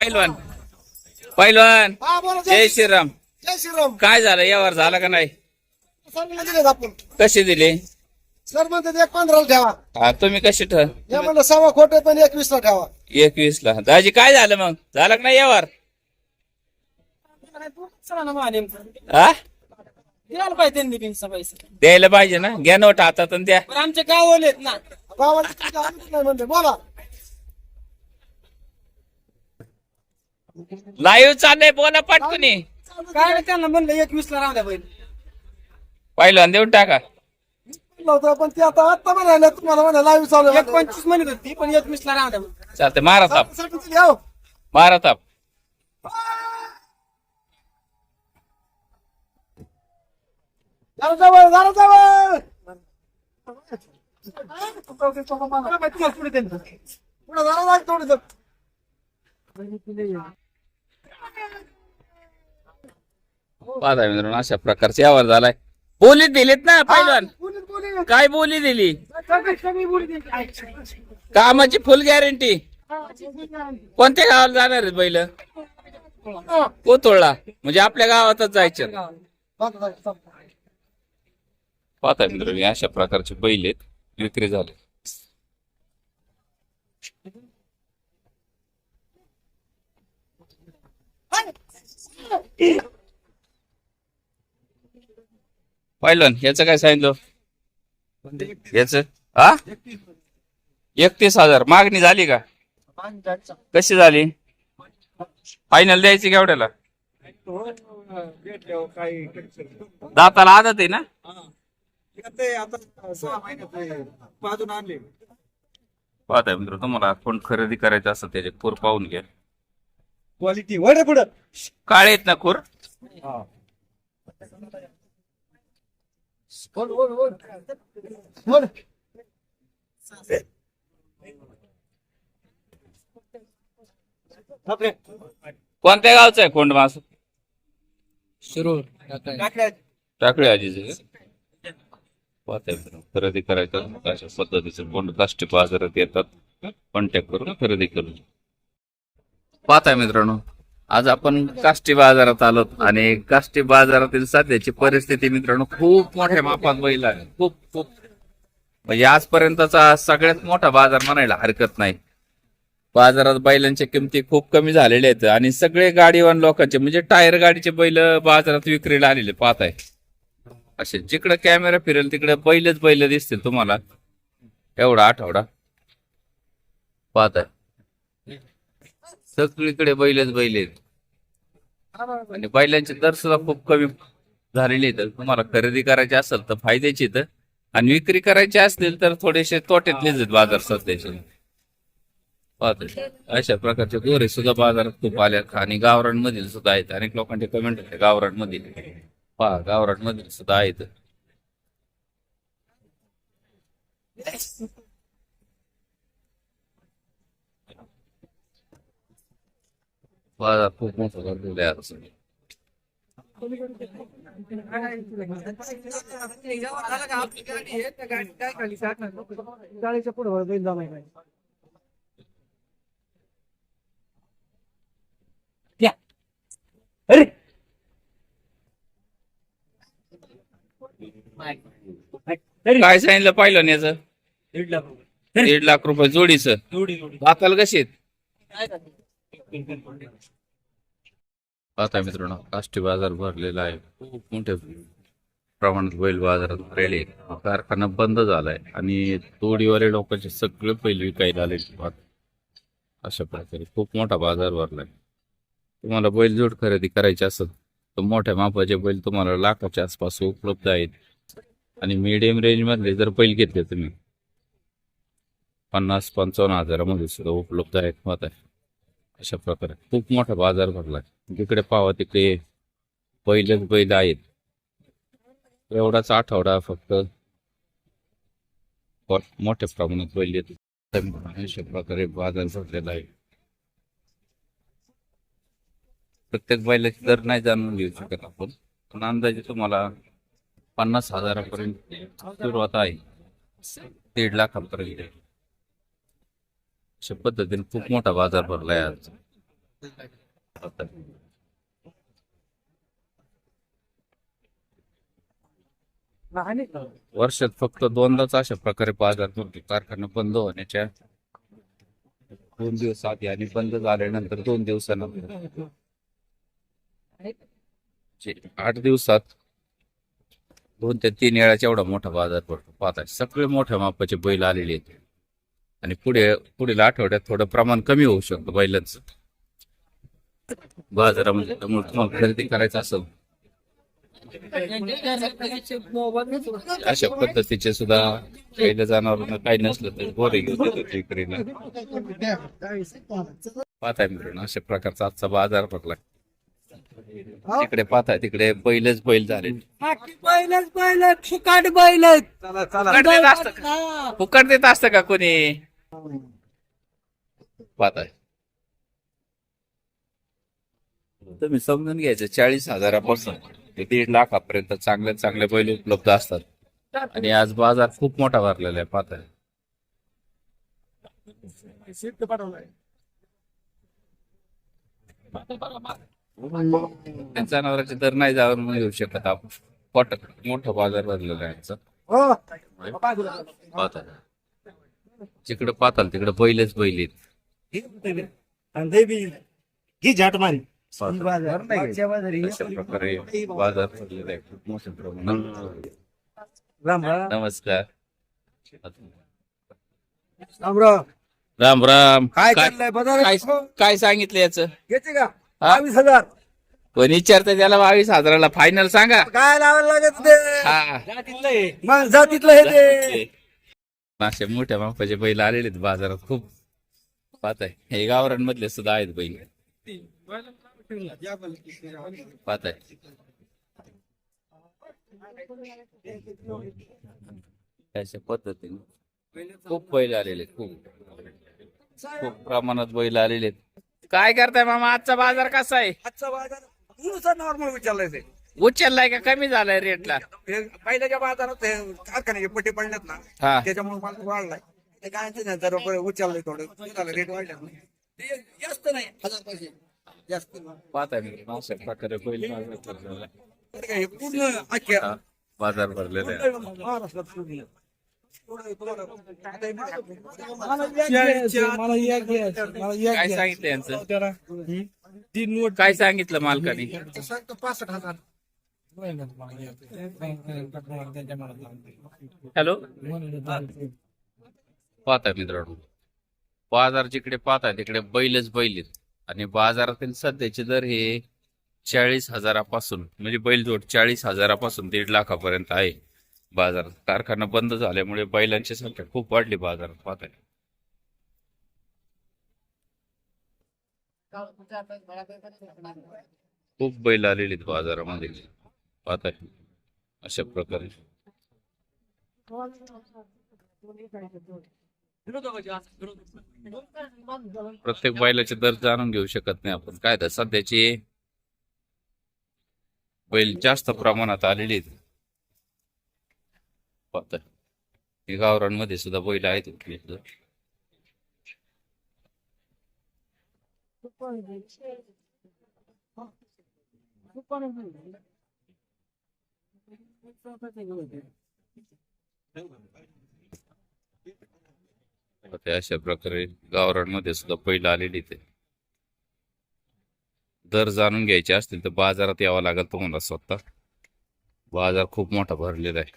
पैलवान. पैलवान. हा बोला जय श्रीराम. जय श्रीराम. काय झालं? यावर झाला का नाही? आपण कसे दिले? सर म्हणतात एक पंधराला ठेवा. हा तुम्ही कसे ठ हे म्हणलं सव्वा खोटे पण एकवीस ला ठेवा. एकवीस ला. दाजी काय झालं मग? झालं का नाही यावर? हा? द्यायला पाहिजे त्यांनी बिनचा पैसे द्यायला पाहिजे ना? घ्या नोट हातात आणि द्या. पण आमचे गावले आहेत ना. गावाला तुमच्या आम्हीच नाही म्हणते बोला. लाईव्ह चाललंय बोला पाटकुनी. काय त्यांना म्हणलं एकवीस ला राहू द्या बैल. पैलवान देऊन टाका. पण ते आता आता म्हणाले तुम्हाला म्हणा लाईव्ह चालू आहे. एक पंचवीस म्हणत होती पण एकवीस ला राहू द्या बैल. चालतंय मारा तापसाठी दिली, हो. मारा ताप जरा जवळ जरा जवळ. पुढे जरा जाग थोडं पाहता मित्रांनो अशा प्रकारचे यावर झालाय. बोली दिलीत ना बोली काय बोली दिली. कामाची फुल गॅरंटी कोणत्या गावाला जाणार आहेत बैल? कोतोळला. म्हणजे आपल्या गावातच जायचं. पाहता मित्रांनो अशा प्रकारचे बैल आहेत. विक्री झाले. पाहिलं याचं काय सांगितलं? याच? हा? एकतीस हजार. मागणी झाली का? कशी झाली? फायनल द्यायची केवढ्याला दाताला आदत आहे ना? पाहताय मित्र तुम्हाला कोण खरेदी करायचं असं त्याचे खूर पाहून घ्या. क्वालिटी काळे आहेत ना खूर? बोल बोल बोल. बोल. कोणत्या गावचं आहे कोंड मास? शिरूर टाकळी. आजीचे खरेदी करायचं अशा पद्धतीचे कोंड काष्टी बाजारात येतात. कॉन्टॅक्ट करून खरेदी करून. पाहताय मित्रांनो आज आपण काष्टी बाजारात आलो आणि काष्टी बाजारातील सध्याची परिस्थिती मित्रांनो खूप मोठ्या मापात बैल खूप खूप. म्हणजे आजपर्यंतचा सगळ्यात मोठा बाजार म्हणायला हरकत नाही. बाजारात बैलांच्या किमती खूप कमी झालेल्या आहेत आणि सगळे गाडीवान लोकांचे म्हणजे टायर गाडीचे बैल बाजारात विक्रीला आलेले पाहताय. असे जिकडे कॅमेरा फिरेल तिकडे बैलच बैल दिसतील तुम्हाला. एवढा आठवडा. पाहताय. सगळीकडे बैलच बैल आहेत. आणि बैलांचे दर सुद्धा खूप कमी झालेले आहेत. तुम्हाला खरेदी करायची असेल तर फायद्याची तर आणि विक्री करायची असतील तर थोडेसे तोट्यातलेच आहेत बाजार सध्याचे. अशा प्रकारचे गोरे सुद्धा बाजारात खूप आल्यात. आणि गावरान मधील सुद्धा आहेत. अनेक लोकांचे कमेंट होते गावरान मधील पहा गावरान मधील सुद्धा आहेत. खूप मोठा भरलेला आहे आज. गाडीच्या पुढे बैल जमाय पाहिजे काय सांगितलं पाहिलं ना याचं? दीड लाख दीड लाख रुपये जोडीचं. जोडी जोडी. दाताला कशी आहेत? आता मित्रांनो काष्टी बाजार भरलेला आहे. खूप मोठ्या प्रमाणात बैल बाजारात भरलेले कारखाना बंद झालाय आणि तोडीवाले लोकांचे सगळे बैल विकायला आले अशा प्रकारे खूप मोठा बाजार भरलाय. तुम्हाला बैल जोड खरेदी करायची असेल तर मोठ्या मापाचे बैल तुम्हाला लाखाच्या आसपास उपलब्ध आहेत. आणि मीडियम रेंज मधले जर बैल घेतले तुम्ही पन्नास पंचावन्न हजारामध्ये सुद्धा उपलब्ध आहेत. मत आहे अशा प्रकारे. खूप मोठा बाजार भरला. जिकडे पाहावं तिकडे पहिलेच बैल आहेत. एवढाच आठवडा फक्त मोठ्या प्रमाणात बैल येत अशा प्रकारे बाजार भरलेला आहे. प्रत्येक बैलाची दर नाही जाणून घेऊ शकत आपण. पण अंदाजे तुम्हाला पन्नास हजारापर्यंत सुरुवात आहे. दीड लाखापर्यंत. अशा पद्धतीने खूप मोठा बाजार भरलाय आज. वर्षात फक्त दोनदाच अशा प्रकारे बाजार भरतो. कारखाना बंद होण्याच्या दोन दिवस आधी आणि बंद झाल्यानंतर दोन दिवसानंतर. आठ दिवसात दोन ते तीन वेळाचा एवढा मोठा बाजार भरतो. पाहता सगळे मोठ्या मापाचे बैल आलेले आहेत. आणि पुढे पुढील आठवड्यात थोडं प्रमाण कमी होऊ शकतं बैलांचं. बाजारामध्ये त्यामुळे तुम्हाला खरेदी करायचं असेल. अशा पद्धतीचे सुद्धा पहिलं जनावरांना काही नसलं तर गोरे घेऊन पाहताय मित्रांनो अशा प्रकारचा आजचा बाजार भरला तिकडे पाहताय तिकडे बैलच बैल झाले. बैलच बैल फुकाट बैल फुकट देत असतं का? फुकट पाहताय. तुम्ही समजून घ्यायचं चाळीस हजारापासून. ते दीड लाखापर्यंत चांगले चांगले बैल उपलब्ध असतात. आणि आज बाजार खूप मोठा भरलेला आहे पाहताय. त्या जनावरांचे दर नाही जाऊन घेऊ शकत आपण. पोट मोठा बाजार भरलेला आहे. हो. जिकडे पाहताल तिकडे बैलच बैल आहेत. ही झाट मारी. अशा प्रकारे बाजार भरलेला आहे. खूप मोठ्या प्रमाणात. नमस्कार. राम राम. काय काय चाललंय? बाजार काय काय सांगितलं याच? घेते का? बावीस हजार. कोण विचारतं त्याला बावीस हजाराला? फायनल सांगा. काय लावायला लागत ते? हा. मग जातीतलं हे ते. असे मोठ्या मापाचे बैल आलेले आहेत बाजारात खूप पाहताय हे गावरांमधले सुद्धा आहेत बैल. पाहताय अशा पद्धतीने खूप बैल आलेले आहेत, खूप. खूप प्रमाणात बैल आलेले आहेत. काय करताय मामा? आजचा बाजार कसा आहे? आजचा बाजार नॉर्मल विचारलाय ते. उचललाय का कमी झालाय रेटला हे पहिल्याच्या बाजारात हे कारखान्याचे पट्टे पडलेत ना त्याच्यामुळे माल वाढलाय. ते काय ते नाही जरा बरं उचललंय थोडं रेट वाढल्या ते जास्त नाही हजार पैसे जास्त नाही. पाहताय मी अशा प्रकारे बैल बाजार भरलेला आहे. तर काय हे पूर्ण अख्ख्या हा, बाजार भरलेला आहे. महाराष्ट्रात पूर्ण. थोडं- थोडं- काय सांगितलं यांचं? काय सांगितलं मालकाने? सांगतो पासष्ट हजार. हॅलो? पाहताय मित्रांनो. बाजार जिकडे पाहताय तिकडे बैलच बैल आहेत. आणि बाजारातील सध्याचे दर हे चाळीस हजारापासून म्हणजे बैलजोड चाळीस हजारापासून दीड लाखापर्यंत आहे. बाजारात कारखाना बंद झाल्यामुळे बैलांची संख्या खूप वाढली बाजारात पाहताय. खूप बैल आलेली आहेत पाहत आहे. अशा प्रकारे. प्रत्येक बैलाचे दर जाणून घेऊ शकत नाही आपण. काय तर सध्याची बैल जास्त प्रमाणात आलेले आहेत. पाहताय गावरांमध्ये सुद्धा बैल आहेत उपलब्ध ते अशा प्रकारे गावरानमध्ये सुद्धा पहिलं आलेली ते दर जाणून घ्यायचे असतील तर बाजारात यावं लागेल तुम्हाला स्वतः. बाजार खूप मोठा भरलेला आहे.